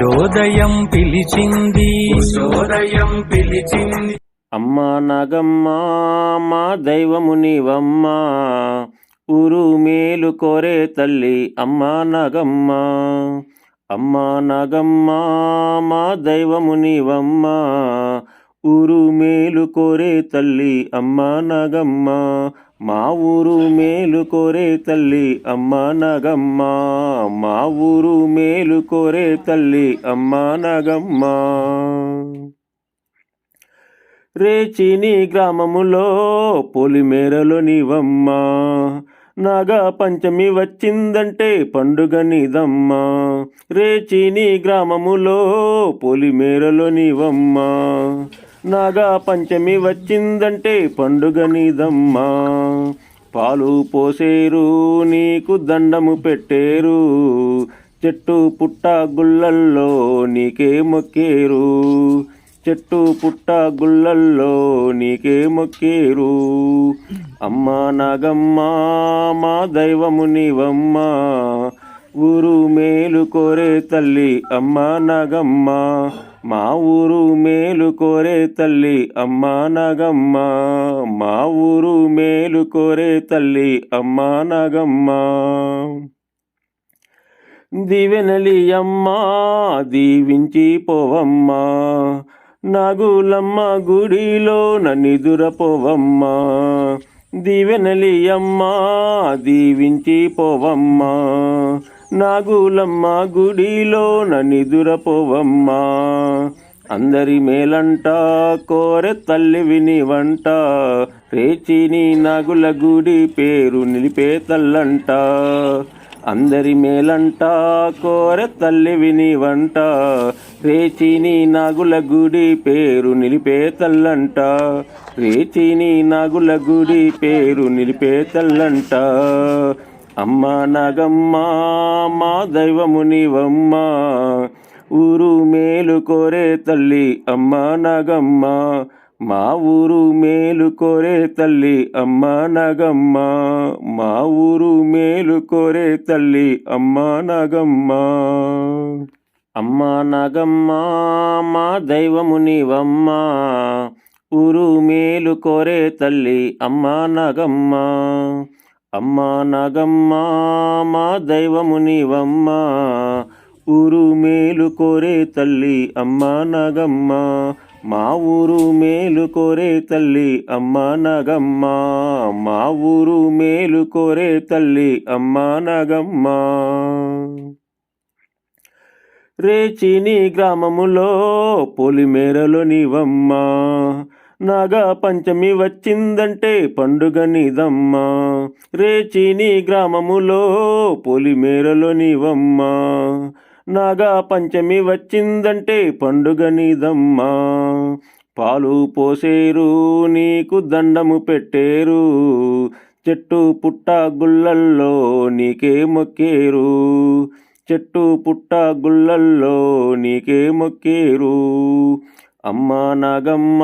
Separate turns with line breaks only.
ఉషోదయం పిలిచింది.
ఉషోదయం పిలిచింది.
అమ్మా నాగమ్మ మా దైవము నీవమ్మ ఊరు మేలు కోరే తల్లి అమ్మా నాగమ్మ. అమ్మా నాగమ్మ మా దైవము నీవమ్మ ఊరు మేలు కోరే తల్లి అమ్మా నాగమ్మ. మా ఊరు మేలు కోరే తల్లి అమ్మా నాగమ్మ. మా ఊరు మేలు కోరే తల్లి అమ్మా నాగమ్మ. రేచిని గ్రామములో పొలిమేరలో నీవమ్మ. నాగా పంచమి వచ్చిందంటే పండుగ నీదమ్మ. రేచిని గ్రామములో పొలిమేరలో నీవమ్మ. నాగా పంచమి వచ్చిందంటే పండుగ నీదమ్మా. పాలు పోసేరు నీకు దండము పెట్టేరు. చెట్టు పుట్ట గుళ్ళల్లో నీకే మొక్కేరు. చెట్టు పుట్ట గుళ్ళల్లో నీకే మొక్కేరు. అమ్మా నాగమ్మ మా దైవము నీవమ్మ. ఊరు మేలు కోరే తల్లి అమ్మ నాగమ్మ. మా ఊరు మే మేలు కోరే తల్లి అమ్మా నాగమ్మ. మా ఊరు మేలు కోరే తల్లి అమ్మా నాగమ్మ. దివెనలి అమ్మా దీవించి పోవమ్మా. నాగులమ్మ గుడిలో నన్నిదురపోవమ్మా దివెనలి అమ్మా దీవించి పోవమ్మా. నాగులమ్మ గుడిలో నన్నిదురపోవమ్మా అందరి మేలంట కోరె తల్లి విని వంట రేచిని నాగుల గుడి పేరు నిలిపే తల్లంట. అందరి మేలంట కోరె తల్లి విని వంట రేచిని నాగుల గుడి పేరు నిలిపే తల్లంట. రేచిని నాగుల గుడి పేరు నిలిపే తల్లంట. అమ్మ నాగమ్మ మా దైవమునివమ్మ ఊరు మేలు కోరే తల్లి అమ్మ నాగమ్మ. మా ఊరు మేలు కోరే తల్లి అమ్మ నాగమ్మ. మా ఊరు మేలు కోరే తల్లి అమ్మ నాగమ్మ. అమ్మ నాగమ్మ మా దైవము నీవమ్మ. ఊరు మేలు కోరే తల్లి అమ్మ నాగమ్మ. అమ్మ నాగమ్మ మా దైవము నీవమ్మ. ఊరు మేలు కోరే తల్లి అమ్మ నాగమ్మ. మా ఊరు మేలు కోరే తల్లి అమ్మ నాగమ్మ. మా ఊరు మేలు కోరే తల్లి అమ్మ నాగమ్మ. రేచిని గ్రామములో పొలిమేరలో నీవమ్మ. నాగా పంచమి వచ్చిందంటే పండుగ నీదమ్మ. రేచిని గ్రామములో పొలిమేరలో నీవమ్మ. నాగా పంచమి వచ్చిందంటే పండుగ నీదమ్మ. పాలు పోసేరు నీకు దండము పెట్టేరు. చెట్టు పుట్ట గుళ్ళల్లో నీకే మొక్కేరు. చెట్టు పుట్ట గుళ్ళల్లో నీకే మొక్కేరు. అమ్మా నాగమ్మ.